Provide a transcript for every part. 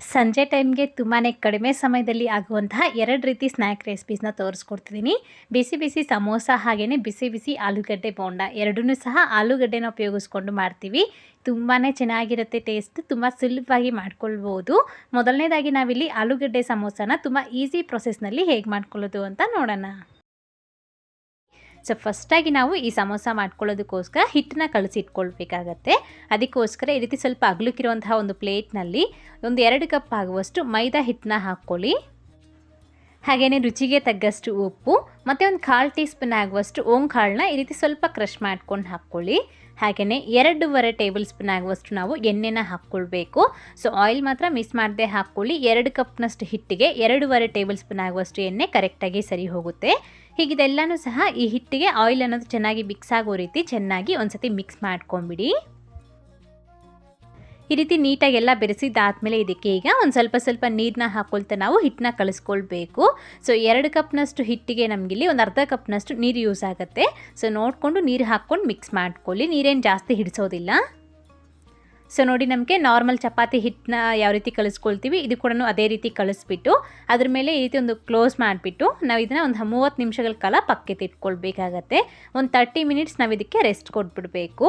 ಸಂಜೆ ಟೈಮ್ಗೆ ತುಂಬಾ ಕಡಿಮೆ ಸಮಯದಲ್ಲಿ ಆಗುವಂತಹ ಎರಡು ರೀತಿ ಸ್ನ್ಯಾಕ್ ರೆಸಿಪೀಸ್ನ ತೋರಿಸ್ಕೊಡ್ತಿದ್ದೀನಿ ಬಿಸಿ ಬಿಸಿ ಸಮೋಸ ಹಾಗೆಯೇ ಬಿಸಿ ಬಿಸಿ ಆಲೂಗಡ್ಡೆ ಬೋಂಡ, ಎರಡನ್ನೂ ಸಹ ಆಲೂಗಡ್ಡೆನ ಉಪಯೋಗಿಸ್ಕೊಂಡು ಮಾಡ್ತೀವಿ. ತುಂಬಾ ಚೆನ್ನಾಗಿರುತ್ತೆ ಟೇಸ್ಟ್ ತುಂಬ ಸುಲಭವಾಗಿ ಮಾಡ್ಕೊಳ್ಬೋದು. ಮೊದಲನೇದಾಗಿ ನಾವಿಲ್ಲಿ ಆಲೂಗಡ್ಡೆ ಸಮೋಸನ ತುಂಬ ಈಸಿ ಪ್ರೊಸೆಸ್ನಲ್ಲಿ ಹೇಗೆ ಮಾಡ್ಕೊಳ್ಳೋದು ಅಂತ ನೋಡೋಣ. ಸೊ ಫಸ್ಟಾಗಿ ನಾವು ಈ ಸಮೋಸ ಮಾಡ್ಕೊಳ್ಳೋದಕ್ಕೋಸ್ಕರ ಹಿಟ್ಟನ್ನ ಕಳಿಸಿಟ್ಕೊಳ್ಬೇಕಾಗತ್ತೆ ಅದಕ್ಕೋಸ್ಕರ ಈ ರೀತಿ ಸ್ವಲ್ಪ ಅಗಲಕ್ಕಿರುವಂತಹ ಒಂದು ಪ್ಲೇಟ್ನಲ್ಲಿ ಒಂದು ಎರಡು ಕಪ್ ಆಗುವಷ್ಟು ಮೈದಾ ಹಿಟ್ಟನ್ನ ಹಾಕ್ಕೊಳ್ಳಿ. ಹಾಗೆಯೇ ರುಚಿಗೆ ತಗ್ಗಷ್ಟು ಉಪ್ಪು, ಮತ್ತು ಒಂದು ಕಾಲು ಟೀ ಸ್ಪೂನ್ ಆಗುವಷ್ಟು ಓಂ ಕಾಳನ್ನ ಈ ರೀತಿ ಸ್ವಲ್ಪ ಕ್ರಷ್ ಮಾಡ್ಕೊಂಡು ಹಾಕ್ಕೊಳ್ಳಿ. ಹಾಗೆಯೇ ಎರಡೂವರೆ ಟೇಬಲ್ ಸ್ಪೂನ್ ಆಗುವಷ್ಟು ನಾವು ಎಣ್ಣೆನ ಹಾಕ್ಕೊಳ್ಬೇಕು. ಸೊ ಆಯಿಲ್ ಮಾತ್ರ ಮಿಸ್ ಮಾಡದೆ ಹಾಕ್ಕೊಳ್ಳಿ. ಎರಡು ಕಪ್ನಷ್ಟು ಹಿಟ್ಟಿಗೆ ಎರಡೂವರೆ ಟೇಬಲ್ ಸ್ಪೂನ್ ಆಗುವಷ್ಟು ಎಣ್ಣೆ ಕರೆಕ್ಟಾಗಿ ಸರಿ ಹೋಗುತ್ತೆ ಹೀಗಿದೆಲ್ಲನೂ ಸಹ ಈ ಹಿಟ್ಟಿಗೆ ಆಯಿಲ್ ಅನ್ನೋದು ಚೆನ್ನಾಗಿ ಮಿಕ್ಸ್ ಆಗೋ ರೀತಿ ಚೆನ್ನಾಗಿ ಒಂದ್ಸತಿ ಮಿಕ್ಸ್ ಮಾಡ್ಕೊಂಬಿಡಿ. ಈ ರೀತಿ ನೀಟಾಗಿ ಎಲ್ಲ ಬೆರೆಸಿದ್ದಾದಮೇಲೆ ಇದಕ್ಕೆ ಈಗ ಒಂದು ಸ್ವಲ್ಪ ಸ್ವಲ್ಪ ನೀರನ್ನ ಹಾಕೊಳ್ತಾ ನಾವು ಹಿಟ್ಟನ್ನ ಕಳಿಸ್ಕೊಳ್ಬೇಕು ಸೊ ಎರಡು ಕಪ್ನಷ್ಟು ಹಿಟ್ಟಿಗೆ ನಮಗಿಲ್ಲಿ ಒಂದು ಅರ್ಧ ಕಪ್ನಷ್ಟು ನೀರು ಯೂಸ್ ಆಗುತ್ತೆ. ಸೊ ನೋಡಿಕೊಂಡು ನೀರು ಹಾಕ್ಕೊಂಡು ಮಿಕ್ಸ್ ಮಾಡ್ಕೊಳ್ಳಿ. ನೀರೇನು ಜಾಸ್ತಿ ಹಿಡಿಸೋದಿಲ್ಲ. ಸೊ ನೋಡಿ ನಮಗೆ ನಾರ್ಮಲ್ ಚಪಾತಿ ಹಿಟ್ಟನ್ನ ಯಾವ ರೀತಿ ಕಲಿಸ್ಕೊಳ್ತೀವಿ, ಇದು ಕೂಡ ಅದೇ ರೀತಿ ಕಳಿಸ್ಬಿಟ್ಟು ಅದ್ರ ಮೇಲೆ ಈ ರೀತಿ ಒಂದು ಕ್ಲೋಸ್ ಮಾಡಿಬಿಟ್ಟು, ನಾವು ಇದನ್ನು ಒಂದು ಮೂವತ್ತು ನಿಮಿಷಗಳ ಕಾಲ ಪಕ್ಕೆ ಇಟ್ಕೊಳ್ಬೇಕಾಗತ್ತೆ. ಒಂದು ತರ್ಟಿ ಮಿನಿಟ್ಸ್ ನಾವು ಇದಕ್ಕೆ ರೆಸ್ಟ್ ಕೊಟ್ಬಿಡಬೇಕು.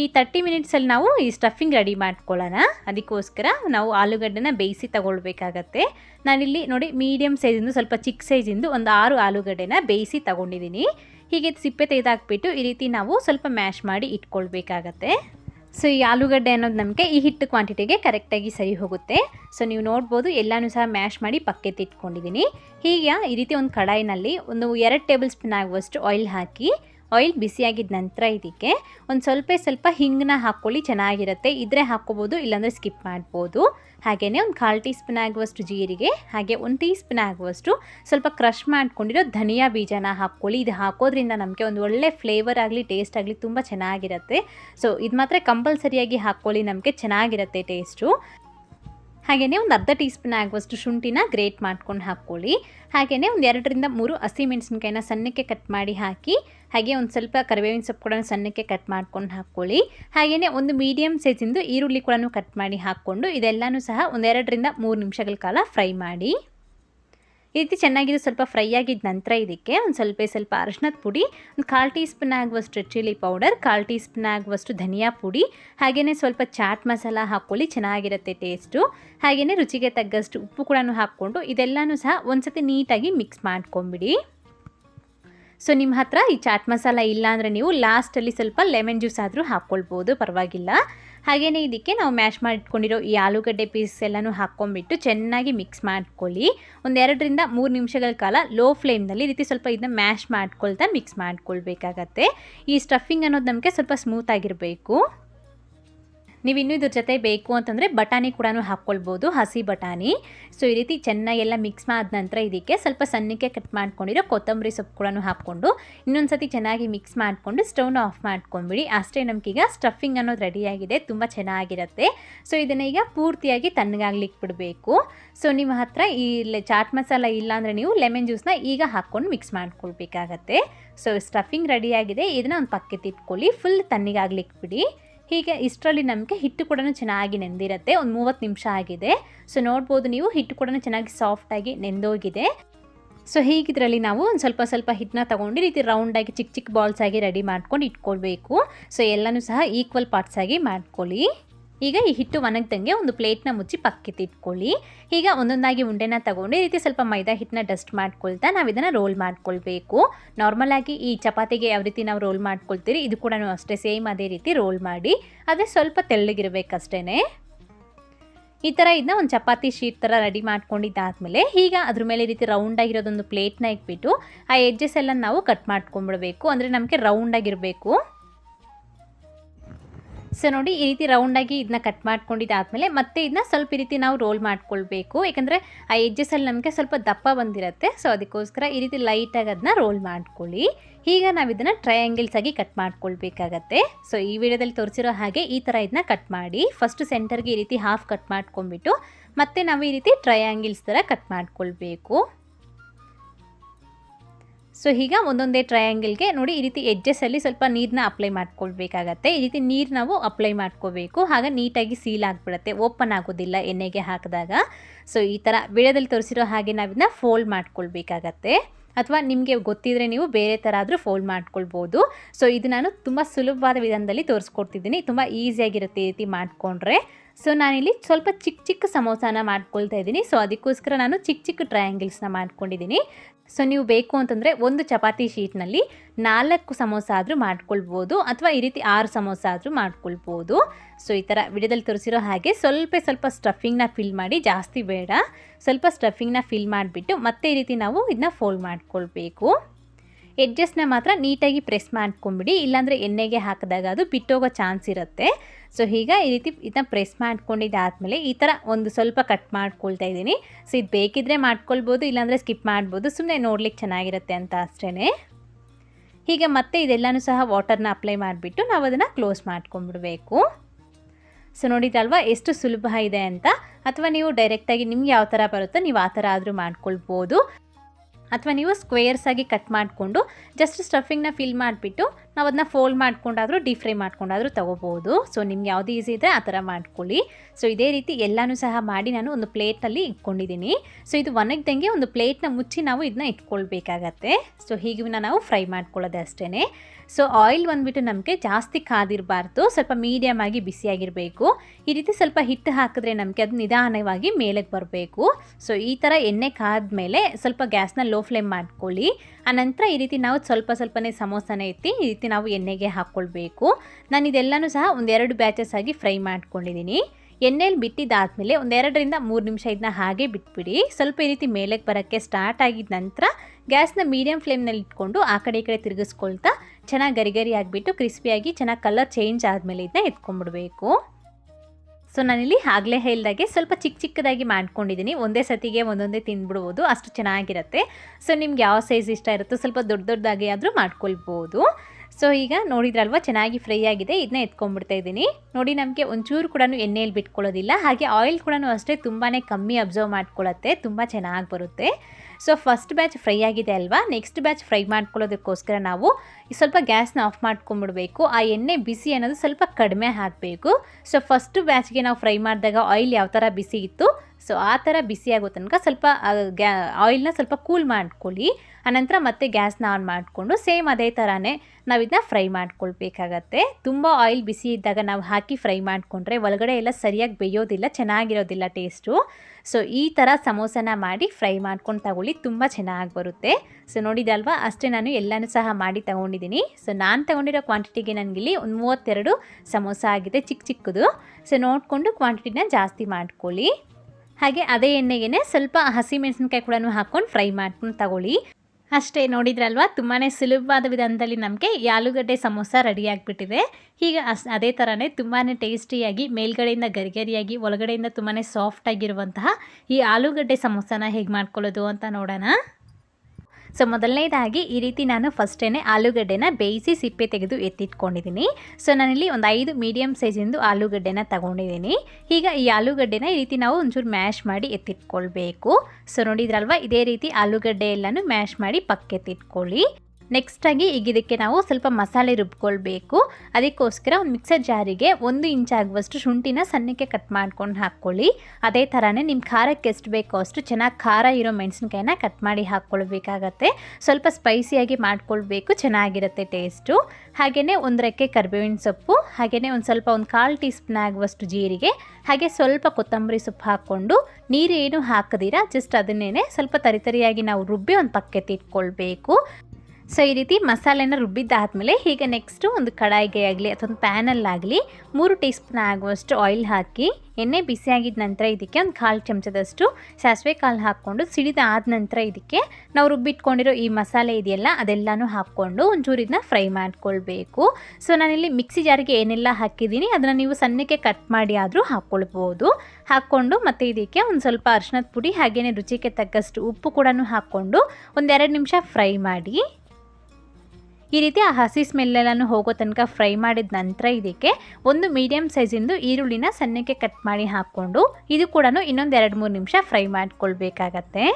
ಈ ತರ್ಟಿ ಮಿನಿಟ್ಸಲ್ಲಿ ನಾವು ಈ ಸ್ಟಫಿಂಗ್ ರೆಡಿ ಮಾಡ್ಕೊಳ್ಳೋಣ. ಅದಕ್ಕೋಸ್ಕರ ನಾವು ಆಲೂಗಡ್ಡೆನ ಬೇಯಿಸಿ ತಗೊಳ್ಬೇಕಾಗತ್ತೆ. ನಾನಿಲ್ಲಿ ನೋಡಿ ಮೀಡಿಯಮ್ ಸೈಜಿಂದು ಸ್ವಲ್ಪ ಚಿಕ್ಕ ಸೈಜಿಂದು ಒಂದು ಆರು ಆಲೂಗಡ್ಡೆನ ಬೇಯಿಸಿ ತಗೊಂಡಿದ್ದೀನಿ. ಹೀಗೆ ಸಿಪ್ಪೆ ತೆಗೆದಾಕ್ಬಿಟ್ಟು ಈ ರೀತಿ ನಾವು ಸ್ವಲ್ಪ ಮ್ಯಾಶ್ ಮಾಡಿ ಇಟ್ಕೊಳ್ಬೇಕಾಗತ್ತೆ. ಸೊ ಈ ಆಲೂಗಡ್ಡೆ ಅನ್ನೋದು ನಮಗೆ ಈ ಹಿಟ್ಟು ಕ್ವಾಂಟಿಟಿಗೆ ಕರೆಕ್ಟಾಗಿ ಸರಿ ಹೋಗುತ್ತೆ. ಸೊ ನೀವು ನೋಡ್ಬೋದು ಎಲ್ಲನೂ ಸಹ ಮ್ಯಾಶ್ ಮಾಡಿ ಪಕ್ಕೆತ್ ಇಟ್ಕೊಂಡಿದ್ದೀನಿ ಹೀಗೆ ಈ ರೀತಿ ಒಂದು ಕಡಾಯಿನಲ್ಲಿ ಒಂದು ಎರಡು ಟೇಬಲ್ ಸ್ಪೂನ್ ಆಗುವಷ್ಟು ಆಯಿಲ್ ಹಾಕಿ ಆಯಿಲ್ ಬಿಸಿಯಾಗಿದ್ದ ನಂತರ ಇದಕ್ಕೆ ಒಂದು ಸ್ವಲ್ಪ ಸ್ವಲ್ಪ ಹಿಂಗನ್ನ ಹಾಕ್ಕೊಳ್ಳಿ, ಚೆನ್ನಾಗಿರುತ್ತೆ. ಇದ್ರೆ ಹಾಕ್ಕೋಬೋದು, ಇಲ್ಲಾಂದರೆ ಸ್ಕಿಪ್ ಮಾಡ್ಬೋದು. ಹಾಗೆಯೇ ಒಂದು ಕಾಲು ಟೀ ಸ್ಪೂನ್ ಆಗುವಷ್ಟು ಜೀರಿಗೆ, ಹಾಗೆ ಒಂದು ಟೀ ಸ್ಪೂನ್ ಆಗುವಷ್ಟು ಸ್ವಲ್ಪ ಕ್ರಷ್ ಮಾಡ್ಕೊಂಡಿರೋ ಧನಿಯಾ ಬೀಜನ ಹಾಕ್ಕೊಳ್ಳಿ. ಇದು ಹಾಕೋದ್ರಿಂದ ನಮಗೆ ಒಂದು ಒಳ್ಳೆ ಫ್ಲೇವರ್ ಆಗಲಿ, ಟೇಸ್ಟ್ ಆಗಲಿ ತುಂಬ ಚೆನ್ನಾಗಿರುತ್ತೆ. ಸೊ ಇದು ಮಾತ್ರ ಕಂಪಲ್ಸರಿಯಾಗಿ ಹಾಕ್ಕೊಳ್ಳಿ, ನಮಗೆ ಚೆನ್ನಾಗಿರುತ್ತೆ ಟೇಸ್ಟು. ಹಾಗೆಯೇ ಒಂದು ಅರ್ಧ ಟೀ ಸ್ಪೂನ್ ಆಗುವಷ್ಟು ಶುಂಠಿನ ಗ್ರೇಟ್ ಮಾಡ್ಕೊಂಡು ಹಾಕ್ಕೊಳ್ಳಿ. ಹಾಗೆಯೇ ಒಂದು ಎರಡರಿಂದ ಮೂರು ಹಸಿ ಮೆಣಸಿನ್ಕಾಯಿನ ಸಣ್ಣಕ್ಕೆ ಕಟ್ ಮಾಡಿ ಹಾಕಿ ಹಾಗೆ ಒಂದು ಸ್ವಲ್ಪ ಕರಿಬೇವಿನ ಸೊಪ್ಪು ಕೂಡ ಸಣ್ಣಕ್ಕೆ ಕಟ್ ಮಾಡ್ಕೊಂಡು ಹಾಕ್ಕೊಳ್ಳಿ ಹಾಗೆಯೇ ಒಂದು ಮೀಡಿಯಮ್ ಸೈಜಿಂದು ಈರುಳ್ಳಿ ಕೂಡ ಕಟ್ ಮಾಡಿ ಹಾಕ್ಕೊಂಡು ಇದೆಲ್ಲನೂ ಸಹ ಒಂದೆರಡರಿಂದ ಮೂರು ನಿಮಿಷಗಳ ಕಾಲ ಫ್ರೈ ಮಾಡಿ. ಈ ರೀತಿ ಚೆನ್ನಾಗಿದೆ ಸ್ವಲ್ಪ ಫ್ರೈ ಆಗಿದ್ದ ನಂತರ ಇದಕ್ಕೆ ಒಂದು ಸ್ವಲ್ಪ ಸ್ವಲ್ಪ ಅರಶಿನದ ಪುಡಿ, ಒಂದು ಕಾಲು ಟೀ ಸ್ಪೂನ್ ಆಗುವಷ್ಟು ಚಿಲ್ಲಿ ಪೌಡರ್ ಕಾಲು ಟೀ ಸ್ಪೂನ್ ಆಗುವಷ್ಟು ಧನಿಯಾ ಪುಡಿ, ಹಾಗೆಯೇ ಸ್ವಲ್ಪ ಚಾಟ್ ಮಸಾಲ ಹಾಕ್ಕೊಳ್ಳಿ ಚೆನ್ನಾಗಿರುತ್ತೆ ಟೇಸ್ಟು ಹಾಗೆಯೇ ರುಚಿಗೆ ತಗ್ಗಷ್ಟು ಉಪ್ಪು ಕೂಡ ಹಾಕ್ಕೊಂಡು ಇದೆಲ್ಲನೂ ಸಹ ಒಂದು ಸತಿ ನೀಟಾಗಿ ಮಿಕ್ಸ್ ಮಾಡ್ಕೊಂಬಿಡಿ. ಸೊ ನಿಮ್ಮ ಹತ್ರ ಈ ಚಾಟ್ ಮಸಾಲ ಇಲ್ಲ ಅಂದರೆ ನೀವು ಲಾಸ್ಟಲ್ಲಿ ಸ್ವಲ್ಪ ಲೆಮನ್ ಜ್ಯೂಸ್ ಆದರೂ ಹಾಕ್ಕೊಳ್ಬೋದು ಪರವಾಗಿಲ್ಲ. ಹಾಗೆಯೇ ಇದಕ್ಕೆ ನಾವು ಮ್ಯಾಶ್ ಮಾಡಿಟ್ಕೊಂಡಿರೋ ಈ ಆಲೂಗಡ್ಡೆ ಪೀಸ್ ಎಲ್ಲನೂ ಹಾಕ್ಕೊಂಬಿಟ್ಟು ಚೆನ್ನಾಗಿ ಮಿಕ್ಸ್ ಮಾಡ್ಕೊಳ್ಳಿ. ಒಂದೆರಡರಿಂದ ಮೂರು ನಿಮಿಷಗಳ ಕಾಲ ಲೋ ಫ್ಲೇಮ್ನಲ್ಲಿ ಈ ರೀತಿ ಸ್ವಲ್ಪ ಇದನ್ನ ಮ್ಯಾಶ್ ಮಾಡ್ಕೊಳ್ತಾ ಮಿಕ್ಸ್ ಮಾಡ್ಕೊಳ್ಬೇಕಾಗತ್ತೆ. ಈ ಸ್ಟಫಿಂಗ್ ಅನ್ನೋದು ನಮಗೆ ಸ್ವಲ್ಪ ಸ್ಮೂತ್ ಆಗಿರಬೇಕು. ನೀವು ಇನ್ನೂ ಇದ್ರ ಜೊತೆ ಬೇಕು ಅಂತಂದರೆ ಬಟಾಣಿ ಕೂಡ ಹಾಕ್ಕೊಳ್ಬೋದು, ಹಸಿ ಬಟಾಣಿ. ಸೊ ಈ ರೀತಿ ಚೆನ್ನಾಗೆಲ್ಲ ಮಿಕ್ಸ್ ಮಾಡಿದ ನಂತರ ಇದಕ್ಕೆ ಸ್ವಲ್ಪ ಸಣ್ಣಕ್ಕೆ ಕಟ್ ಮಾಡ್ಕೊಂಡಿರೋ ಕೊತ್ತಂಬರಿ ಸೊಪ್ಪು ಕೂಡ ಹಾಕ್ಕೊಂಡು ಇನ್ನೊಂದು ಸತಿ ಚೆನ್ನಾಗಿ ಮಿಕ್ಸ್ ಮಾಡಿಕೊಂಡು ಸ್ಟವ್ನ ಆಫ್ ಮಾಡ್ಕೊಂಬಿಡಿ. ಅಷ್ಟೇ ನಮಗೀಗ ಸ್ಟಫಿಂಗ್ ಅನ್ನೋದು ರೆಡಿಯಾಗಿದೆ ತುಂಬ ಚೆನ್ನಾಗಿರುತ್ತೆ. ಸೊ ಇದನ್ನು ಈಗ ಪೂರ್ತಿಯಾಗಿ ತಣ್ಣಗಾಗ್ಲಿಕ್ಕೆ ಬಿಡಬೇಕು. ಸೊ ನಿಮ್ಮ ಹತ್ರ ಈ ಚಾಟ್ ಮಸಾಲ ಇಲ್ಲ ಅಂದರೆ ನೀವು ಲೆಮನ್ ಜ್ಯೂಸ್ನ ಈಗ ಹಾಕ್ಕೊಂಡು ಮಿಕ್ಸ್ ಮಾಡ್ಕೊಳ್ಬೇಕಾಗತ್ತೆ. ಸೊ ಸ್ಟಫಿಂಗ್ ರೆಡಿಯಾಗಿದೆ ಇದನ್ನು ಒಂದು ಪಕ್ಕಕ್ಕೆ ಇಟ್ಕೊಳ್ಳಿ ಫುಲ್ ತಣ್ಣಗಾಗ್ಲಿಕ್ಕೆ ಬಿಡಿ. ಹೀಗೆ ಇಷ್ಟರಲ್ಲಿ ನಮಗೆ ಹಿಟ್ಟು ಕೂಡ ಚೆನ್ನಾಗಿ ನೆಂದಿರುತ್ತೆ. ಒಂದು ಮೂವತ್ತು ನಿಮಿಷ ಆಗಿದೆ. ಸೊ ನೋಡ್ಬೋದು ನೀವು ಹಿಟ್ಟು ಕೂಡ ಚೆನ್ನಾಗಿ ಸಾಫ್ಟಾಗಿ ನೆಂದೋಗಿದೆ. ಸೊ ಹೀಗಿದ್ರಲ್ಲಿ ನಾವು ಒಂದು ಸ್ವಲ್ಪ ಸ್ವಲ್ಪ ಹಿಟ್ಟನ್ನ ತೊಗೊಂಡು ರೀತಿ ರೌಂಡಾಗಿ ಚಿಕ್ಕ ಚಿಕ್ಕ ಬಾಲ್ಸ್ ಆಗಿ ರೆಡಿ ಮಾಡ್ಕೊಂಡು ಇಟ್ಕೊಳ್ಬೇಕು. ಸೊ ಎಲ್ಲನೂ ಸಹ ಈಕ್ವಲ್ ಪಾರ್ಟ್ಸ್ ಆಗಿ ಮಾಡ್ಕೊಳ್ಳಿ. ಈಗ ಈ ಹಿಟ್ಟು ಒಣಗ್ದಂಗೆ ಒಂದು ಪ್ಲೇಟ್ನ ಮುಚ್ಚಿ ಪಕ್ಕಿತ್ತು ಇಟ್ಕೊಳ್ಳಿ. ಈಗ ಒಂದೊಂದಾಗಿ ಉಂಡೆನ ತಗೊಂಡು ಈ ರೀತಿ ಸ್ವಲ್ಪ ಮೈದಾ ಹಿಟ್ಟನ್ನ ಡಸ್ಟ್ ಮಾಡ್ಕೊಳ್ತಾ ನಾವು ಇದನ್ನು ರೋಲ್ ಮಾಡ್ಕೊಳ್ಬೇಕು. ನಾರ್ಮಲಾಗಿ ಈ ಚಪಾತಿಗೆ ಯಾವ ರೀತಿ ನಾವು ರೋಲ್ ಮಾಡ್ಕೊಳ್ತೀರಿ ಇದು ಕೂಡ ಅಷ್ಟೇ ಸೇಮ್ ಅದೇ ರೀತಿ ರೋಲ್ ಮಾಡಿ. ಆದರೆ ಸ್ವಲ್ಪ ತೆಳ್ಳಗಿರಬೇಕಷ್ಟೇ ಈ ಥರ ಇದನ್ನ ಒಂದು ಚಪಾತಿ ಶೀಟ್ ಥರ ರೆಡಿ ಮಾಡ್ಕೊಂಡಿದ್ದಾದಮೇಲೆ ಈಗ ಅದ್ರ ಮೇಲೆ ಈ ರೀತಿ ರೌಂಡಾಗಿರೋದೊಂದು ಪ್ಲೇಟ್ನ ಇಟ್ಬಿಟ್ಟು ಆ ಎಡ್ಜಸ್ ಎಲ್ಲ ನಾವು ಕಟ್ ಮಾಡ್ಕೊಂಡ್ಬಿಡ್ಬೇಕು ಅಂದರೆ ನಮಗೆ ರೌಂಡಾಗಿರಬೇಕು ಸೊ ನೋಡಿ, ಈ ರೀತಿ ರೌಂಡಾಗಿ ಇದನ್ನ ಕಟ್ ಮಾಡ್ಕೊಂಡಿದ್ದಾದಮೇಲೆ ಮತ್ತೆ ಇದನ್ನ ಸ್ವಲ್ಪ ಈ ರೀತಿ ನಾವು ರೋಲ್ ಮಾಡ್ಕೊಳ್ಬೇಕು. ಯಾಕಂದರೆ ಆ ಎಜ್ಜಸಲ್ಲಿ ನಮಗೆ ಸ್ವಲ್ಪ ದಪ್ಪ ಬಂದಿರುತ್ತೆ. ಸೊ ಅದಕ್ಕೋಸ್ಕರ ಈ ರೀತಿ ಲೈಟಾಗಿ ಅದನ್ನ ರೋಲ್ ಮಾಡ್ಕೊಳ್ಳಿ. ಈಗ ನಾವು ಇದನ್ನು ಟ್ರಯಾಂಗಲ್ಸ್ ಆಗಿ ಕಟ್ ಮಾಡ್ಕೊಳ್ಬೇಕಾಗತ್ತೆ. ಸೊ ಈ ವಿಡಿಯೋದಲ್ಲಿ ತೋರಿಸಿರೋ ಹಾಗೆ ಈ ಥರ ಇದನ್ನ ಕಟ್ ಮಾಡಿ. ಫಸ್ಟ್ ಸೆಂಟರ್ಗೆ ಈ ರೀತಿ ಹಾಫ್ ಕಟ್ ಮಾಡ್ಕೊಂಡ್ಬಿಟ್ಟು ಮತ್ತೆ ನಾವು ಈ ರೀತಿ ಟ್ರಯಾಂಗಲ್ಸ್ ಥರ ಕಟ್ ಮಾಡ್ಕೊಳ್ಬೇಕು. ಸೊ ಈಗ ಒಂದೊಂದೇ ಟ್ರಯಾಂಗಲ್ಗೆ ನೋಡಿ ಈ ರೀತಿ ಎಡ್ಜಸ್ಸಲ್ಲಿ ಸ್ವಲ್ಪ ನೀರನ್ನ ಅಪ್ಲೈ ಮಾಡ್ಕೊಳ್ಬೇಕಾಗತ್ತೆ. ಈ ರೀತಿ ನೀರು ನಾವು ಅಪ್ಲೈ ಮಾಡ್ಕೋಬೇಕು. ಆಗ ನೀಟಾಗಿ ಸೀಲ್ ಆಗಿಬಿಡುತ್ತೆ. ಓಪನ್ ಆಗೋದಿಲ್ಲ ಎಣ್ಣೆಗೆ ಹಾಕಿದಾಗ. ಸೊ ಈ ಥರ ವಿಡಿಯೋದಲ್ಲಿ ತೋರಿಸಿರೋ ಹಾಗೆ ನಾವಿದನ್ನ ಫೋಲ್ಡ್ ಮಾಡ್ಕೊಳ್ಬೇಕಾಗತ್ತೆ. ಅಥವಾ ನಿಮಗೆ ಗೊತ್ತಿದ್ರೆ ನೀವು ಬೇರೆ ಥರ ಆದರೂ ಫೋಲ್ಡ್ ಮಾಡ್ಕೊಳ್ಬೋದು. ಸೊ ಇದು ನಾನು ತುಂಬ ಸುಲಭವಾದ ವಿಧಾನದಲ್ಲಿ ತೋರಿಸ್ಕೊಡ್ತಿದ್ದೀನಿ. ತುಂಬ ಈಸಿಯಾಗಿರುತ್ತೆ ಈ ರೀತಿ ಮಾಡಿಕೊಂಡ್ರೆ. ಸೊ ನಾನಿಲ್ಲಿ ಸ್ವಲ್ಪ ಚಿಕ್ಕ ಚಿಕ್ಕ ಸಮೋಸಾನ ಮಾಡ್ಕೊಳ್ತಾ ಇದ್ದೀನಿ. ಸೊ ಅದಕ್ಕೋಸ್ಕರ ನಾನು ಚಿಕ್ಕ ಚಿಕ್ಕ ಟ್ರಯಾಂಗಲ್ಸ್ನ ಮಾಡ್ಕೊಂಡಿದ್ದೀನಿ. ಸೊ ನೀವು ಬೇಕು ಅಂತಂದರೆ ಒಂದು ಚಪಾತಿ ಶೀಟ್ನಲ್ಲಿ ನಾಲ್ಕು ಸಮೋಸ ಆದರೂ ಮಾಡ್ಕೊಳ್ಬೋದು ಅಥವಾ ಈ ರೀತಿ ಆರು ಸಮೋಸ ಆದರೂ ಮಾಡ್ಕೊಳ್ಬೋದು. ಸೊ ಈ ಥರ ವಿಡಿಯೋದಲ್ಲಿ ತೋರಿಸಿರೋ ಹಾಗೆ ಸ್ವಲ್ಪ ಸ್ವಲ್ಪ ಸ್ಟಫಿಂಗ್ನ ಫಿಲ್ ಮಾಡಿ ಜಾಸ್ತಿ ಬೇಡ. ಸ್ವಲ್ಪ ಸ್ಟಫಿಂಗ್ನ ಫಿಲ್ ಮಾಡಿಬಿಟ್ಟು ಮತ್ತೆ ಈ ರೀತಿ ನಾವು ಇದನ್ನ ಫೋಲ್ಡ್ ಮಾಡ್ಕೊಳ್ಬೇಕು. ಎಡ್ಜಸ್ಟ್ನ ಮಾತ್ರ ನೀಟಾಗಿ ಪ್ರೆಸ್ ಮಾಡ್ಕೊಂಬಿಡಿ ಇಲ್ಲಾಂದರೆ ಎಣ್ಣೆಗೆ ಹಾಕಿದಾಗ ಅದು ಬಿಟ್ಟೋಗೋ ಚಾನ್ಸ್ ಇರುತ್ತೆ. ಸೊ ಈಗ ಈ ರೀತಿ ಇದನ್ನ ಪ್ರೆಸ್ ಮಾಡ್ಕೊಂಡಿದ್ದಾದಮೇಲೆ ಈ ಥರ ಒಂದು ಸ್ವಲ್ಪ ಕಟ್ ಮಾಡ್ಕೊಳ್ತಾ ಇದ್ದೀನಿ. ಸೊ ಇದು ಬೇಕಿದ್ರೆ ಮಾಡ್ಕೊಳ್ಬೋದು, ಇಲ್ಲಾಂದರೆ ಸ್ಕಿಪ್ ಮಾಡ್ಬೋದು. ಸುಮ್ಮನೆ ನೋಡ್ಲಿಕ್ಕೆ ಚೆನ್ನಾಗಿರುತ್ತೆ ಅಂತ ಅಷ್ಟೇ ಹೀಗೆ ಮತ್ತೆ ಇದೆಲ್ಲನೂ ಸಹ ವಾಟರ್ನ ಅಪ್ಲೈ ಮಾಡಿಬಿಟ್ಟು ನಾವು ಅದನ್ನು ಕ್ಲೋಸ್ ಮಾಡ್ಕೊಂಡ್ಬಿಡಬೇಕು. ಸೊ ನೋಡಿದ್ರಲ್ವಾ ಎಷ್ಟು ಸುಲಭ ಇದೆ ಅಂತ? ಅಥವಾ ನೀವು ಡೈರೆಕ್ಟಾಗಿ ನಿಮ್ಗೆ ಯಾವ ಥರ ಬರುತ್ತೋ ನೀವು ಆ ಥರ ಆದರೂ ಮಾಡ್ಕೊಳ್ಬೋದು. ಅಥವಾ ನೀವು ಸ್ಕ್ವೇರ್ಸ್ ಆಗಿ ಕಟ್ ಮಾಡಿಕೊಂಡು ಜಸ್ಟ್ ಸ್ಟಫಿಂಗ್ನ ಫಿಲ್ ಮಾಡಿಬಿಟ್ಟು ನಾವು ಅದನ್ನ ಫೋಲ್ಡ್ ಮಾಡ್ಕೊಂಡಾದರೂ ಡೀಪ್ ಫ್ರೈ ಮಾಡ್ಕೊಂಡಾದರೂ ತೊಗೋಬೋದು. ಸೊ ನಿಮ್ಗೆ ಯಾವುದು ಈಸಿ ಇದ್ದರೆ ಆ ಥರ ಮಾಡ್ಕೊಳ್ಳಿ. ಸೊ ಇದೇ ರೀತಿ ಎಲ್ಲನೂ ಸಹ ಮಾಡಿ ನಾನು ಒಂದು ಪ್ಲೇಟಲ್ಲಿ ಇಟ್ಕೊಂಡಿದ್ದೀನಿ. ಸೊ ಇದು ಒಣಗ್ದಂಗೆ ಒಂದು ಪ್ಲೇಟ್ನ ಮುಚ್ಚಿ ನಾವು ಇದನ್ನ ಇಟ್ಕೊಳ್ಬೇಕಾಗತ್ತೆ. ಸೊ ಹೀಗಿನ ನಾವು ಫ್ರೈ ಮಾಡ್ಕೊಳ್ಳೋದು ಅಷ್ಟೇ ಸೊ ಆಯಿಲ್ ಬಂದುಬಿಟ್ಟು ನಮಗೆ ಜಾಸ್ತಿ ಕಾದಿರಬಾರ್ದು. ಸ್ವಲ್ಪ ಮೀಡಿಯಮ್ ಆಗಿ ಬಿಸಿಯಾಗಿರಬೇಕು ಈ ರೀತಿ ಸ್ವಲ್ಪ ಹಿಟ್ಟು ಹಾಕಿದ್ರೆ ನಮಗೆ ಅದು ನಿಧಾನವಾಗಿ ಮೇಲಕ್ಕೆ ಬರಬೇಕು. ಸೊ ಈ ಥರ ಎಣ್ಣೆ ಕಾದ ಮೇಲೆ ಸ್ವಲ್ಪ ಗ್ಯಾಸ್ನ ಲೋ ಫ್ಲೇಮ್ ಮಾಡ್ಕೊಳ್ಳಿ. ಆನಂತರ ಈ ರೀತಿ ನಾವು ಸ್ವಲ್ಪ ಸ್ವಲ್ಪನೇ ಸಮೋಸನ ಎತ್ತಿ ಈ ರೀತಿ ನಾವು ಎಣ್ಣೆಗೆ ಹಾಕ್ಕೊಳ್ಬೇಕು ನಾನು ಇದೆಲ್ಲನೂ ಸಹ ಒಂದೆರಡು ಬ್ಯಾಚಸ್ ಆಗಿ ಫ್ರೈ ಮಾಡ್ಕೊಂಡಿದ್ದೀನಿ. ಎಣ್ಣೆಲಿ ಬಿಟ್ಟಿದ್ದಾದಮೇಲೆ ಒಂದೆರಡರಿಂದ ಮೂರು ನಿಮಿಷ ಇದನ್ನ ಹಾಗೆ ಬಿಟ್ಬಿಡಿ. ಸ್ವಲ್ಪ ಈ ರೀತಿ ಮೇಲಕ್ಕೆ ಬರೋಕ್ಕೆ ಸ್ಟಾರ್ಟ್ ಆಗಿದ ನಂತರ ಗ್ಯಾಸ್ನ ಮೀಡಿಯಮ್ ಫ್ಲೇಮ್ನಲ್ಲಿ ಇಟ್ಕೊಂಡು ಆ ಕಡೆ ಈ ಕಡೆ ತಿರುಗಿಸ್ಕೊಳ್ತಾ ಚೆನ್ನಾಗಿ ಗರಿಗರಿ ಗರಿ ಆಗಿಬಿಟ್ಟು ಕ್ರಿಸ್ಪಿಯಾಗಿ ಚೆನ್ನಾಗಿ ಕಲರ್ ಚೇಂಜ್ ಆದಮೇಲೆ ಇದನ್ನ ಎತ್ಕೊಂಡ್ಬಿಡ್ಬೇಕು. ಸೊ ನಾನಿಲ್ಲಿ ಆಗಲೇ ಹೇಳಿದಾಗೆ ಸ್ವಲ್ಪ ಚಿಕ್ಕ ಚಿಕ್ಕದಾಗಿ ಮಾಡ್ಕೊಂಡಿದ್ದೀನಿ ಒಂದೇ ಸತಿಗೆ ಒಂದೊಂದೇ ತಿಂದ್ಬಿಡ್ಬೋದು. ಅಷ್ಟು ಚೆನ್ನಾಗಿರುತ್ತೆ. ಸೊ ನಿಮ್ಗೆ ಯಾವ ಸೈಜ್ ಇಷ್ಟ ಇರುತ್ತೋ ಸ್ವಲ್ಪ ದೊಡ್ಡ ದೊಡ್ಡದಾಗಿ ಆದರೂ ಮಾಡ್ಕೊಳ್ಬೋದು. ಸೊ ಈಗ ನೋಡಿದ್ರಲ್ವ, ಚೆನ್ನಾಗಿ ಫ್ರೈ ಆಗಿದೆ. ಇದನ್ನ ಎತ್ಕೊಂಡ್ಬಿಡ್ತಾ ಇದ್ದೀನಿ. ನೋಡಿ, ನಮಗೆ ಒಂಚೂರು ಕೂಡ ಎಣ್ಣೆಯಲ್ಲಿ ಬಿಟ್ಕೊಳ್ಳೋದಿಲ್ಲ. ಹಾಗೆ ಆಯಿಲ್ ಕೂಡ ಅಷ್ಟೇ ತುಂಬಾ ಕಮ್ಮಿ ಅಬ್ಸರ್ವ್ ಮಾಡ್ಕೊಳ್ಳುತ್ತೆ ತುಂಬ ಚೆನ್ನಾಗಿ ಬರುತ್ತೆ. ಸೊ ಫಸ್ಟ್ ಬ್ಯಾಚ್ ಫ್ರೈ ಆಗಿದೆ ಅಲ್ವಾ? ನೆಕ್ಸ್ಟ್ ಬ್ಯಾಚ್ ಫ್ರೈ ಮಾಡ್ಕೊಳ್ಳೋದಕ್ಕೋಸ್ಕರ ನಾವು ಸ್ವಲ್ಪ ಗ್ಯಾಸ್ನ ಆಫ್ ಮಾಡ್ಕೊಂಬಿಡ್ಬೇಕು. ಆ ಎಣ್ಣೆ ಬಿಸಿ ಅನ್ನೋದು ಸ್ವಲ್ಪ ಕಡಿಮೆ ಹಾಕಬೇಕು. ಸೊ ಫಸ್ಟ್ ಬ್ಯಾಚ್ಗೆ ನಾವು ಫ್ರೈ ಮಾಡಿದಾಗ ಆಯಿಲ್ ಯಾವ ಥರ ಬಿಸಿ ಇತ್ತು? ಸೊ ಆ ಥರ ಬಿಸಿಯಾಗೋ ತನಕ ಸ್ವಲ್ಪ ಗ್ಯಾ, ಆಯಿಲ್ನ ಸ್ವಲ್ಪ ಕೂಲ್ ಮಾಡ್ಕೊಳ್ಳಿ. ಆನಂತರ ಮತ್ತೆ ಗ್ಯಾಸ್ನ ಆನ್ ಮಾಡಿಕೊಂಡು ಸೇಮ್ ಅದೇ ಥರನೇ ನಾವು ಇದನ್ನ ಫ್ರೈ ಮಾಡ್ಕೊಳ್ಬೇಕಾಗತ್ತೆ. ತುಂಬ ಆಯಿಲ್ ಬಿಸಿ ಇದ್ದಾಗ ನಾವು ಹಾಕಿ ಫ್ರೈ ಮಾಡಿಕೊಂಡ್ರೆ ಒಳಗಡೆ ಎಲ್ಲ ಸರಿಯಾಗಿ ಬೇಯೋದಿಲ್ಲ, ಚೆನ್ನಾಗಿರೋದಿಲ್ಲ ಟೇಸ್ಟು. ಸೊ ಈ ಥರ ಸಮೋಸನ ಮಾಡಿ ಫ್ರೈ ಮಾಡ್ಕೊಂಡು ತಗೊಳ್ಳಿ, ತುಂಬ ಚೆನ್ನಾಗಿ ಬರುತ್ತೆ. ಸೊ ನೋಡಿದಲ್ವಾ ಅಷ್ಟೇ ನಾನು ಎಲ್ಲನೂ ಸಹ ಮಾಡಿ ತಗೊಂಡಿದ್ದೀನಿ. ಸೊ ನಾನು ತಗೊಂಡಿರೋ ಕ್ವಾಂಟಿಟಿಗೆ ನನಗಿಲ್ಲಿ ಒಂದು ಮೂವತ್ತೆರಡು ಸಮೋಸ ಆಗಿದೆ ಚಿಕ್ಕ ಚಿಕ್ಕದು. ಸೊ ನೋಡಿಕೊಂಡು ಕ್ವಾಂಟಿಟಿನ ಜಾಸ್ತಿ ಮಾಡ್ಕೊಳ್ಳಿ. ಹಾಗೆ ಅದೇ ಎಣ್ಣೆಗೆ ಸ್ವಲ್ಪ ಹಸಿಮೆಣಸಿನ್ಕಾಯಿ ಕೂಡ ಹಾಕ್ಕೊಂಡು ಫ್ರೈ ಮಾಡ್ಕೊಂಡು ತಗೊಳ್ಳಿ. ಅಷ್ಟೇ ನೋಡಿದ್ರಲ್ವಾ? ತುಂಬಾ ಸುಲಭವಾದ ವಿಧಾನದಲ್ಲಿ ನಮಗೆ ಆಲೂಗಡ್ಡೆ ಸಮೋಸ ರೆಡಿ ಆಗಿಬಿಟ್ಟಿದೆ. ಹೀಗೆ ಅಸ್, ಅದೇ ಥರನೇ ತುಂಬಾ ಟೇಸ್ಟಿಯಾಗಿ, ಮೇಲ್ಗಡೆಯಿಂದ ಗರಿಗರಿಯಾಗಿ, ಒಳಗಡೆಯಿಂದ ತುಂಬಾ ಸಾಫ್ಟಾಗಿರುವಂತಹ ಈ ಆಲೂಗಡ್ಡೆ ಸಮೋಸನ ಹೇಗೆ ಮಾಡ್ಕೊಳ್ಳೋದು ಅಂತ ನೋಡೋಣ. ಸೊ ಮೊದಲನೇದಾಗಿ ಈ ರೀತಿ ನಾನು ಫಸ್ಟೇ ಆಲೂಗಡ್ಡೆನ ಬೇಯಿಸಿ ಸಿಪ್ಪೆ ತೆಗೆದು ಎತ್ತಿಟ್ಕೊಂಡಿದ್ದೀನಿ. ಸೊ ನಾನಿಲ್ಲಿ ಒಂದು ಐದು ಮೀಡಿಯಮ್ ಸೈಜಿಂದು ಆಲೂಗಡ್ಡೆನ ತಗೊಂಡಿದ್ದೀನಿ. ಈಗ ಈ ಆಲೂಗಡ್ಡೆನ ಈ ರೀತಿ ನಾವು ಒಂಚೂರು ಮ್ಯಾಶ್ ಮಾಡಿ ಎತ್ತಿಟ್ಕೊಳ್ಬೇಕು. ಸೊ ನೋಡಿದ್ರಲ್ವ ಇದೇ ರೀತಿ ಆಲೂಗಡ್ಡೆ ಎಲ್ಲನೂ ಮ್ಯಾಶ್ ಮಾಡಿ ಪಕ್ಕೆತ್ತಿಟ್ಕೊಳ್ಳಿ. ನೆಕ್ಸ್ಟಾಗಿ ಈಗ ಇದಕ್ಕೆ ನಾವು ಸ್ವಲ್ಪ ಮಸಾಲೆ ರುಬ್ಕೊಳ್ಬೇಕು. ಅದಕ್ಕೋಸ್ಕರ ಒಂದು ಮಿಕ್ಸರ್ ಜಾರಿಗೆ ಒಂದು ಇಂಚ್ ಆಗುವಷ್ಟು ಶುಂಠಿನ ಸಣ್ಣಕ್ಕೆ ಕಟ್ ಮಾಡ್ಕೊಂಡು ಹಾಕ್ಕೊಳ್ಳಿ. ಅದೇ ಥರನೇ ನಿಮ್ಮ ಖಾರಕ್ಕೆ ಎಷ್ಟು ಬೇಕೋ ಅಷ್ಟು ಚೆನ್ನಾಗಿ ಖಾರ ಇರೋ ಮೆಣಸಿನ್ಕಾಯಿನ ಕಟ್ ಮಾಡಿ ಹಾಕ್ಕೊಳ್ಬೇಕಾಗತ್ತೆ. ಸ್ವಲ್ಪ ಸ್ಪೈಸಿಯಾಗಿ ಮಾಡ್ಕೊಳ್ಬೇಕು, ಚೆನ್ನಾಗಿರುತ್ತೆ ಟೇಸ್ಟು. ಹಾಗೆಯೇ ಒಂದು ರೆಕ್ಕೆ ಕರಿಬೇವಿನ ಸೊಪ್ಪು, ಹಾಗೆಯೇ ಒಂದು ಸ್ವಲ್ಪ ಒಂದು ಕಾಲು ಟೀ ಸ್ಪೂನ್ ಆಗುವಷ್ಟು ಜೀರಿಗೆ, ಹಾಗೆ ಸ್ವಲ್ಪ ಕೊತ್ತಂಬರಿ ಸೊಪ್ಪು ಹಾಕ್ಕೊಂಡು ನೀರೇನು ಹಾಕದಿರ, ಜಸ್ಟ್ ಅದನ್ನೇ ಸ್ವಲ್ಪ ತರಿತರಿಯಾಗಿ ನಾವು ರುಬ್ಬಿ ಒಂದು ಪಕ್ಕೆ ಇಟ್ಕೊಳ್ಬೇಕು ಸೊ ಈ ರೀತಿ ಮಸಾಲೆನ ರುಬ್ಬಿದ್ದಾದಮೇಲೆ ಈಗ ನೆಕ್ಸ್ಟು ಒಂದು ಕಡಾಯಿಗೆ ಆಗಲಿ ಅಥವಾ ಒಂದು ಪ್ಯಾನಲ್ಲಾಗಲಿ ಮೂರು ಟೀ ಸ್ಪೂನ್ ಆಗುವಷ್ಟು ಆಯಿಲ್ ಹಾಕಿ, ಎಣ್ಣೆ ಬಿಸಿಯಾಗಿದ್ದ ನಂತರ ಇದಕ್ಕೆ ಒಂದು ಕಾಲು ಚಮಚದಷ್ಟು ಸಾಸಿವೆ ಕಾಳು ಹಾಕ್ಕೊಂಡು ಸಿಡಿದಾದ ನಂತರ ಇದಕ್ಕೆ ನಾವು ರುಬ್ಬಿಟ್ಕೊಂಡಿರೋ ಈ ಮಸಾಲೆ ಇದೆಯಲ್ಲ ಅದೆಲ್ಲನೂ ಹಾಕ್ಕೊಂಡು ಒಂಚೂರು ಇದನ್ನ ಫ್ರೈ ಮಾಡ್ಕೊಳ್ಬೇಕು. ಸೊ ನಾನಿಲ್ಲಿ ಮಿಕ್ಸಿ ಜಾರಿಗೆ ಏನೆಲ್ಲ ಹಾಕಿದ್ದೀನಿ ಅದನ್ನು ನೀವು ಸಣ್ಣಕ್ಕೆ ಕಟ್ ಮಾಡಿ ಆದರೂ ಹಾಕ್ಕೊಳ್ಬೋದು ಹಾಕ್ಕೊಂಡು ಮತ್ತು ಇದಕ್ಕೆ ಒಂದು ಸ್ವಲ್ಪ ಅರಿಶಿನದ ಪುಡಿ ಹಾಗೆಯೇ ರುಚಿಗೆ ತಕ್ಕಷ್ಟು ಉಪ್ಪು ಕೂಡ ಹಾಕ್ಕೊಂಡು ಒಂದೆರಡು ನಿಮಿಷ ಫ್ರೈ ಮಾಡಿ. ಈ ರೀತಿ ಆ ಹಸಿ ಸ್ಮೆಲ್ಲೆಲ್ಲನೂ ಹೋಗೋ ತನಕ ಫ್ರೈ ಮಾಡಿದ ನಂತರ ಇದಕ್ಕೆ ಒಂದು ಮೀಡಿಯಮ್ ಸೈಜಿಂದು ಈರುಳ್ಳಿನ ಸಣ್ಣಕ್ಕೆ ಕಟ್ ಮಾಡಿ ಹಾಕ್ಕೊಂಡು ಇದು ಕೂಡ ಇನ್ನೊಂದು ಎರಡು ಮೂರು ನಿಮಿಷ ಫ್ರೈ ಮಾಡ್ಕೊಳ್ಬೇಕಾಗತ್ತೆ.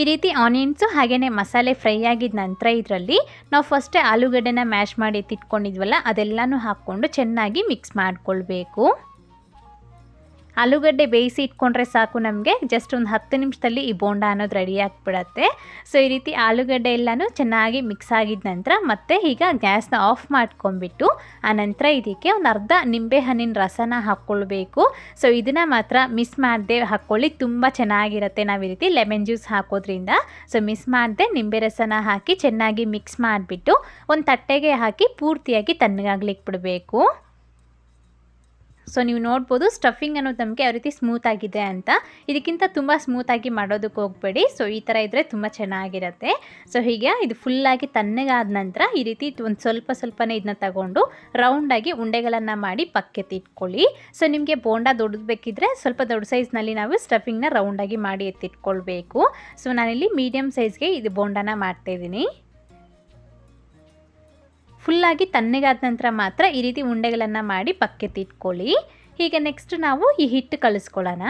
ಈ ರೀತಿ ಆನಿಯನ್ಸು ಹಾಗೆಯೇ ಮಸಾಲೆ ಫ್ರೈ ಆಗಿದ ನಂತರ ಇದರಲ್ಲಿ ನಾವು ಫಸ್ಟೇ ಆಲೂಗಡ್ಡೆನ ಮ್ಯಾಶ್ ಮಾಡಿ ಎತ್ತಿಟ್ಕೊಂಡಿದ್ವಲ್ಲ ಅದೆಲ್ಲನೂ ಹಾಕ್ಕೊಂಡು ಚೆನ್ನಾಗಿ ಮಿಕ್ಸ್ ಮಾಡಿಕೊಳ್ಬೇಕು. ಆಲೂಗಡ್ಡೆ ಬೇಯಿಸಿ ಇಟ್ಕೊಂಡ್ರೆ ಸಾಕು ನಮಗೆ. ಜಸ್ಟ್ ಒಂದು ಹತ್ತು ನಿಮಿಷದಲ್ಲಿ ಈ ಬೋಂಡ ಅನ್ನೋದು ರೆಡಿ ಆಗಿಬಿಡತ್ತೆ. ಸೊ ಈ ರೀತಿ ಆಲೂಗಡ್ಡೆ ಎಲ್ಲನೂ ಚೆನ್ನಾಗಿ ಮಿಕ್ಸ್ ಆಗಿದ ನಂತರ ಮತ್ತೆ ಈಗ ಗ್ಯಾಸ್ನ ಆಫ್ ಮಾಡ್ಕೊಂಡ್ಬಿಟ್ಟು ಆನಂತರ ಇದಕ್ಕೆ ಒಂದು ಅರ್ಧ ನಿಂಬೆ ಹಣ್ಣಿನ ರಸನ ಹಾಕ್ಕೊಳ್ಬೇಕು ಸೊ ಇದನ್ನು ಮಾತ್ರ ಮಿಸ್ ಮಾಡದೆ ಹಾಕ್ಕೊಳ್ಳಿ ತುಂಬ ಚೆನ್ನಾಗಿರುತ್ತೆ ನಾವು ಈ ರೀತಿ ಲೆಮನ್ ಜ್ಯೂಸ್ ಹಾಕೋದ್ರಿಂದ. ಸೊ ಮಿಸ್ ಮಾಡದೆ ನಿಂಬೆ ರಸನ ಹಾಕಿ ಚೆನ್ನಾಗಿ ಮಿಕ್ಸ್ ಮಾಡಿಬಿಟ್ಟು ಒಂದು ತಟ್ಟೆಗೆ ಹಾಕಿ ಪೂರ್ತಿಯಾಗಿ ತಣ್ಣಗಾಗ್ಲಿಕ್ಕೆ ಬಿಡಬೇಕು. ಸೊ ನೀವು ನೋಡ್ಬೋದು ಸ್ಟಫಿಂಗ್ ಅನ್ನೋದು ನಮಗೆ ಯಾವ ರೀತಿ ಸ್ಮೂತ್ ಆಗಿದೆ ಅಂತ. ಇದಕ್ಕಿಂತ ತುಂಬ ಸ್ಮೂತಾಗಿ ಮಾಡೋದಕ್ಕೆ ಹೋಗಬೇಡಿ. ಸೊ ಈ ಥರ ಇದ್ದರೆ ತುಂಬ ಚೆನ್ನಾಗಿರುತ್ತೆ. ಸೊ ಹೀಗೆ ಇದು ಫುಲ್ಲಾಗಿ ತಣ್ಣಗಾದ ನಂತರ ಈ ರೀತಿ ಒಂದು ಸ್ವಲ್ಪ ಸ್ವಲ್ಪನೇ ಇದನ್ನ ತಗೊಂಡು ರೌಂಡಾಗಿ ಉಂಡೆಗಳನ್ನು ಮಾಡಿ ಪಕ್ಕೆತ್ತಿಟ್ಕೊಳ್ಳಿ ಸೊ ನಿಮಗೆ ಬೋಂಡ ದೊಡ್ಡದು ಬೇಕಿದ್ರೆ ಸ್ವಲ್ಪ ದೊಡ್ಡ ಸೈಜ್ನಲ್ಲಿ ನಾವು ಸ್ಟಫಿಂಗ್ನ ರೌಂಡಾಗಿ ಮಾಡಿ ಎತ್ತಿಟ್ಕೊಳ್ಬೇಕು. ಸೊ ನಾನಿಲ್ಲಿ ಮೀಡಿಯಮ್ ಸೈಜ್ಗೆ ಇದು ಬೋಂಡನ ಮಾಡ್ತಾಯಿದ್ದೀನಿ ಫುಲ್ಲಾಗಿ ತಣ್ಣಗಾದ ನಂತರ ಮಾತ್ರ ಈ ರೀತಿ ಉಂಡೆಗಳನ್ನು ಮಾಡಿ ಪಕ್ಕೆತ್ತಿಟ್ಕೊಳ್ಳಿ ಹೀಗೆ ನೆಕ್ಸ್ಟ್ ನಾವು ಈ ಹಿಟ್ಟು ಕಲಿಸ್ಕೊಳ್ಳೋಣ.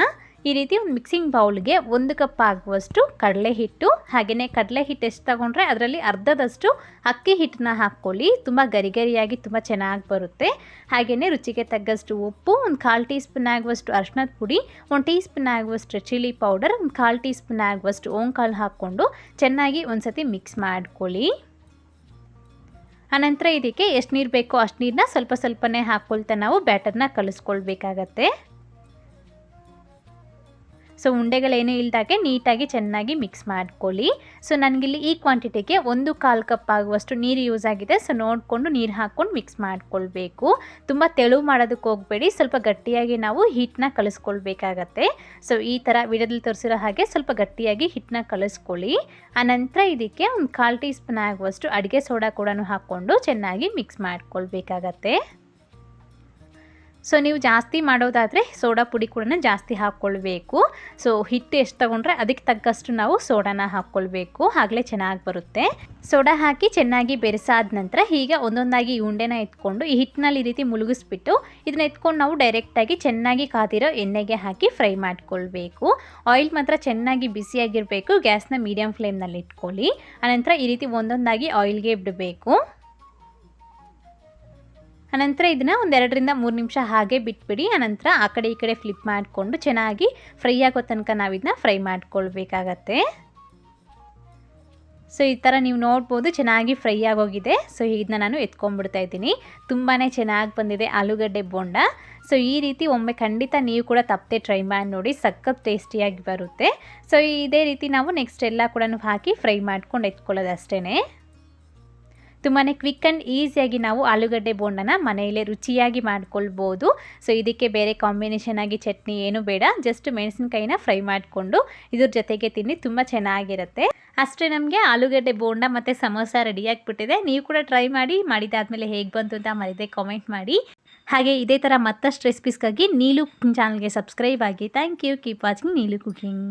ಈ ರೀತಿ ಒಂದು ಮಿಕ್ಸಿಂಗ್ ಬೌಲ್ಗೆ ಒಂದು ಕಪ್ ಆಗುವಷ್ಟು ಕಡಲೆ ಹಿಟ್ಟು ಹಾಗೆಯೇ ಕಡಲೆ ಹಿಟ್ಟು ಎಷ್ಟು ತಗೊಂಡ್ರೆ ಅದರಲ್ಲಿ ಅರ್ಧದಷ್ಟು ಅಕ್ಕಿ ಹಿಟ್ಟನ್ನ ಹಾಕ್ಕೊಳ್ಳಿ. ತುಂಬ ಗರಿ ಗರಿಯಾಗಿ ತುಂಬ ಚೆನ್ನಾಗಿ ಬರುತ್ತೆ. ಹಾಗೆಯೇ ರುಚಿಗೆ ತಗ್ಗಷ್ಟು ಉಪ್ಪು, ಒಂದು ಕಾಲು ಟೀ ಸ್ಪೂನ್ ಆಗುವಷ್ಟು ಅರ್ಶಿನದ ಪುಡಿ, ಒಂದು ಟೀ ಸ್ಪೂನ್ ಆಗುವಷ್ಟು ಚಿಲ್ಲಿ ಪೌಡರ್ ಒಂದು ಕಾಲು ಟೀ ಸ್ಪೂನ್ ಆಗುವಷ್ಟು ಓಂಕಾಳು ಹಾಕ್ಕೊಂಡು ಚೆನ್ನಾಗಿ ಒಂದು ಸತಿ ಮಿಕ್ಸ್ ಮಾಡ್ಕೊಳ್ಳಿ. ಆನಂತರ ಇದಕ್ಕೆ ಎಷ್ಟು ನೀರು ಬೇಕೋ ಅಷ್ಟು ನೀರನ್ನ ಸ್ವಲ್ಪ ಸ್ವಲ್ಪನೇ ಹಾಕ್ಕೊಳ್ತಾ ನಾವು ಬ್ಯಾಟರ್ನ ಕಲಿಸ್ಕೊಳ್ಬೇಕಾಗತ್ತೆ. ಸೊ ಉಂಡೆಗಳೇನೂ ಇಲ್ದಾಗೆ ನೀಟಾಗಿ ಚೆನ್ನಾಗಿ ಮಿಕ್ಸ್ ಮಾಡ್ಕೊಳ್ಳಿ. ಸೊ ನನಗಿಲ್ಲಿ ಈ ಕ್ವಾಂಟಿಟಿಗೆ ಒಂದು ಕಾಲು ಕಪ್ ಆಗುವಷ್ಟು ನೀರು ಯೂಸ್ ಆಗಿದೆ. ಸೊ ನೋಡಿಕೊಂಡು ನೀರು ಹಾಕ್ಕೊಂಡು ಮಿಕ್ಸ್ ಮಾಡ್ಕೊಳ್ಬೇಕು. ತುಂಬ ತೆಳು ಮಾಡೋದಕ್ಕೆ ಹೋಗಬೇಡಿ. ಸ್ವಲ್ಪ ಗಟ್ಟಿಯಾಗಿ ನಾವು ಹಿಟ್ಟನ್ನ ಕಲಿಸ್ಕೊಳ್ಬೇಕಾಗತ್ತೆ. ಸೊ ಈ ಥರ ವಿಡಿಯೋದಲ್ಲಿ ತೋರಿಸಿರೋ ಹಾಗೆ ಸ್ವಲ್ಪ ಗಟ್ಟಿಯಾಗಿ ಹಿಟ್ಟನ್ನ ಕಲಿಸ್ಕೊಳ್ಳಿ. ಆನಂತರ ಇದಕ್ಕೆ ಒಂದು ಕಾಲು ಟೀ ಸ್ಪೂನ್ ಆಗುವಷ್ಟು ಅಡುಗೆ ಸೋಡಾ ಕೂಡ ಹಾಕ್ಕೊಂಡು ಚೆನ್ನಾಗಿ ಮಿಕ್ಸ್ ಮಾಡ್ಕೊಳ್ಬೇಕಾಗತ್ತೆ. ಸೊ ನೀವು ಜಾಸ್ತಿ ಮಾಡೋದಾದರೆ ಸೋಡಾ ಪುಡಿ ಕೂಡ ಜಾಸ್ತಿ ಹಾಕ್ಕೊಳ್ಬೇಕು. ಸೊ ಹಿಟ್ಟು ಎಷ್ಟು ತಗೊಂಡ್ರೆ ಅದಕ್ಕೆ ತಕ್ಕಷ್ಟು ನಾವು ಸೋಡಾನ ಹಾಕ್ಕೊಳ್ಬೇಕು. ಆಗಲೇ ಚೆನ್ನಾಗಿ ಬರುತ್ತೆ. ಸೋಡಾ ಹಾಕಿ ಚೆನ್ನಾಗಿ ಬೆರೆಸಾದ ನಂತರ ಈಗ ಒಂದೊಂದಾಗಿ ಉಂಡೆನ ಎತ್ಕೊಂಡು ಈ ಹಿಟ್ಟಿನಲ್ಲಿ ಈ ರೀತಿ ಮುಳುಗಿಸ್ಬಿಟ್ಟು ಇದನ್ನ ಎತ್ಕೊಂಡು ನಾವು ಡೈರೆಕ್ಟಾಗಿ ಚೆನ್ನಾಗಿ ಕಾದಿರೋ ಎಣ್ಣೆಗೆ ಹಾಕಿ ಫ್ರೈ ಮಾಡ್ಕೊಳ್ಬೇಕು. ಆಯಿಲ್ ಮಾತ್ರ ಚೆನ್ನಾಗಿ ಬಿಸಿಯಾಗಿರಬೇಕು. ಗ್ಯಾಸ್ನ ಮೀಡಿಯಂ ಫ್ಲೇಮ್ನಲ್ಲಿ ಇಟ್ಕೊಳ್ಳಿ. ಆನಂತರ ಈ ರೀತಿ ಒಂದೊಂದಾಗಿ ಆಯಿಲ್ಗೆ ಬಿಡಬೇಕು. ಅನಂತರ ಇದನ್ನು ಒಂದೆರಡರಿಂದ ಮೂರು ನಿಮಿಷ ಹಾಗೆ ಬಿಟ್ಬಿಡಿ. ಆನಂತರ ಆ ಕಡೆ ಈ ಕಡೆ ಫ್ಲಿಪ್ ಮಾಡಿಕೊಂಡು ಚೆನ್ನಾಗಿ ಫ್ರೈ ಆಗೋ ತನಕ ನಾವು ಇದನ್ನ ಫ್ರೈ ಮಾಡ್ಕೊಳ್ಬೇಕಾಗತ್ತೆ. ಸೊ ಈ ಥರ ನೀವು ನೋಡ್ಬೋದು ಚೆನ್ನಾಗಿ ಫ್ರೈ ಆಗೋಗಿದೆ. ಸೊ ಇದನ್ನ ನಾನು ಎತ್ಕೊಂಡ್ಬಿಡ್ತಾ ಇದ್ದೀನಿ. ತುಂಬಾ ಚೆನ್ನಾಗಿ ಬಂದಿದೆ ಆಲೂಗಡ್ಡೆ ಬೋಂಡ. ಸೊ ಈ ರೀತಿ ಒಮ್ಮೆ ಖಂಡಿತ ನೀವು ಕೂಡ ತಪ್ಪದೆ ಟ್ರೈ ಮಾಡಿ ನೋಡಿ ಸಖತ್ ಟೇಸ್ಟಿಯಾಗಿ ಬರುತ್ತೆ. ಸೊ ಇದೇ ರೀತಿ ನಾವು ನೆಕ್ಸ್ಟ್ ಎಲ್ಲ ಕೂಡ ಹಾಕಿ ಫ್ರೈ ಮಾಡ್ಕೊಂಡು ಎತ್ಕೊಳ್ಳೋದು ಅಷ್ಟೇ ತುಂಬಾ ಕ್ವಿಕ್ ಆ್ಯಂಡ್ ಈಸಿಯಾಗಿ ನಾವು ಆಲೂಗಡ್ಡೆ ಬೋಂಡನ ಮನೆಯಲ್ಲೇ ರುಚಿಯಾಗಿ ಮಾಡ್ಕೊಳ್ಬೋದು. ಸೊ ಇದಕ್ಕೆ ಬೇರೆ ಕಾಂಬಿನೇಷನ್ ಆಗಿ ಚಟ್ನಿ ಏನು ಬೇಡ. ಜಸ್ಟ್ ಮೆಣಸಿನ್ಕಾಯಿನ ಫ್ರೈ ಮಾಡಿಕೊಂಡು ಇದ್ರ ಜೊತೆಗೆ ತಿನ್ನಿ, ತುಂಬ ಚೆನ್ನಾಗಿರುತ್ತೆ. ಅಷ್ಟೇ ನಮಗೆ ಆಲೂಗಡ್ಡೆ ಬೋಂಡ ಮತ್ತು ಸಮೋಸ ರೆಡಿಯಾಗಿಬಿಟ್ಟಿದೆ ನೀವು ಕೂಡ ಟ್ರೈ ಮಾಡಿ, ಮಾಡಿದಾದ್ಮೇಲೆ ಹೇಗೆ ಬಂತು ಅಂತ ಮರಿದೆ ಕಾಮೆಂಟ್ ಮಾಡಿ. ಹಾಗೆ ಇದೇ ಥರ ಮತ್ತಷ್ಟು ರೆಸಿಪೀಸ್ಗಾಗಿ ನೀಲು ಚಾನಲ್ಗೆ ಸಬ್ಸ್ಕ್ರೈಬ್ ಆಗಿ. Thank you keep watching Neelu cooking